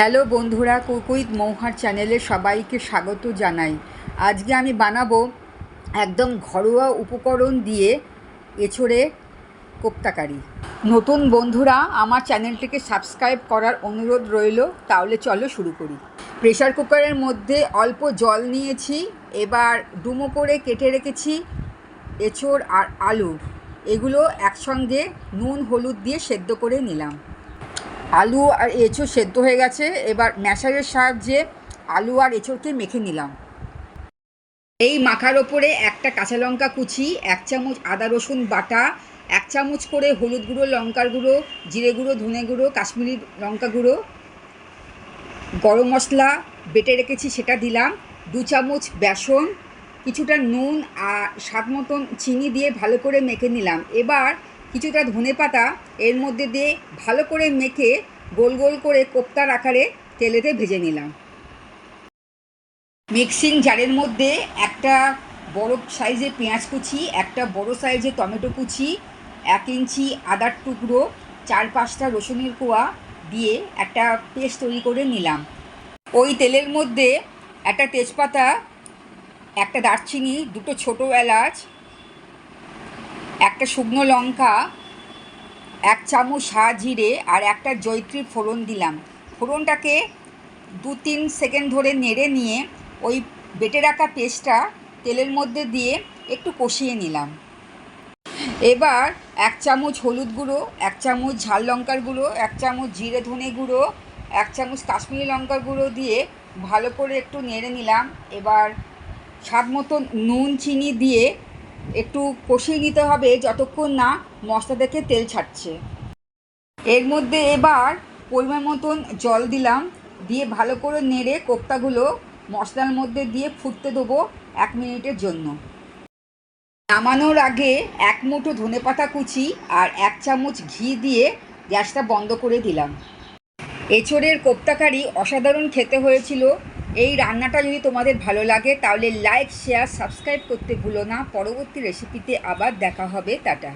Hello বন্ধুরা কুকুইত মৌহার চ্যানেলে সবাইকে স্বাগত জানাই। আজকে আমি বানাবো একদম ঘরোয়া উপকরণ দিয়ে এছড়ে কোপ্তাকারি। নতুন বন্ধুরা, আমার চ্যানেলটিকে সাবস্ক্রাইব করার অনুরোধ রইল, তাহলে চলো শুরু করি। প্রেশার কুকারের মধ্যে অল্প জল নিয়েছি, এবার ডুমো করে কেটে রেখেছি এঁচড় আর আলু। এগুলো একসঙ্গে নুন, হলুদ দিয়ে সেদ্ধ করে নিলাম। আলু আর এঁচড় সেদ্ধ হয়ে গেছে। এবার ম্যাশারের সাহায্যে আলু আর এঁচড়কে মেখে নিলাম। এই মাখার ওপরে একটা কাঁচা লঙ্কা কুচি, এক চামচ আদা রসুন বাটা, এক চামচ করে হলুদ গুঁড়ো, লঙ্কার গুঁড়ো, জিরে গুঁড়ো, ধনে গুঁড়ো, কাশ্মীরি লঙ্কা গুঁড়ো। গরম মশলা বেটে রেখেছি, সেটা দিলাম। দু চামচ বেসন, কিছুটা নুন আর স্বাদ মতন চিনি দিয়ে ভালো করে মেখে নিলাম। এবার কিছুটা ধনে পাতা এর মধ্যে দিয়ে ভালো করে মেখে গোল গোল করে কোপ্তার আকারে তেলেতে ভেজে নিলাম। মিক্সিং জারের মধ্যে একটা বড় সাইজের পেঁয়াজ কুচি, একটা বড় সাইজের টমেটো কুচি, এক ইঞ্চি আদার টুকরো, চার পাঁচটা রসুনের কোয়া দিয়ে একটা পেস্ট তৈরি করে নিলাম। ওই তেলের মধ্যে একটা তেজপাতা, একটা দারচিনি, দুটো ছোটো এলাচ একটা শুকনো লঙ্কা, এক চামচ সা জিরে আর একটা জৈত্রী ফোড়ন দিলাম। ফোড়নটাকে দু তিন সেকেন্ড ধরে নেড়ে নিয়ে ওই বেটে রাখা পেস্টটা তেলের মধ্যে দিয়ে একটু কষিয়ে নিলাম। এবার এক চামচ হলুদ গুঁড়ো, এক চামচ ঝাল লঙ্কার গুঁড়ো, এক চামচ জিরে ধনে গুঁড়ো, এক চামচ কাশ্মীরি লঙ্কার গুঁড়ো দিয়ে ভালো করে একটু নেড়ে নিলাম। এবার স্বাদ মতো নুন, চিনি দিয়ে একটু কষিয়ে নিতে হবে যতক্ষণ না মশলা থেকে তেল ছাড়ছে। এর মধ্যে এবার পরিমাণ মতন জল দিলাম। দিয়ে ভালো করে নেড়ে কোপ্তাগুলো মশলার মধ্যে দিয়ে ফুটতে দেবো এক মিনিটের জন্য। নামানোর আগে এক মুঠো ধনেপাতা কুচি আর এক চামচ ঘি দিয়ে গ্যাসটা বন্ধ করে দিলাম। এঁচড়ের কোপ্তাকারি অসাধারণ খেতে হয়েছিল। এই রান্নাটা যদি তোমাদের ভালো লাগে, তাহলে লাইক শেয়ার সাবস্ক্রাইব করতে ভুলো না। পরবর্তী রেসিপিতে আবার দেখা হবে। টাটা।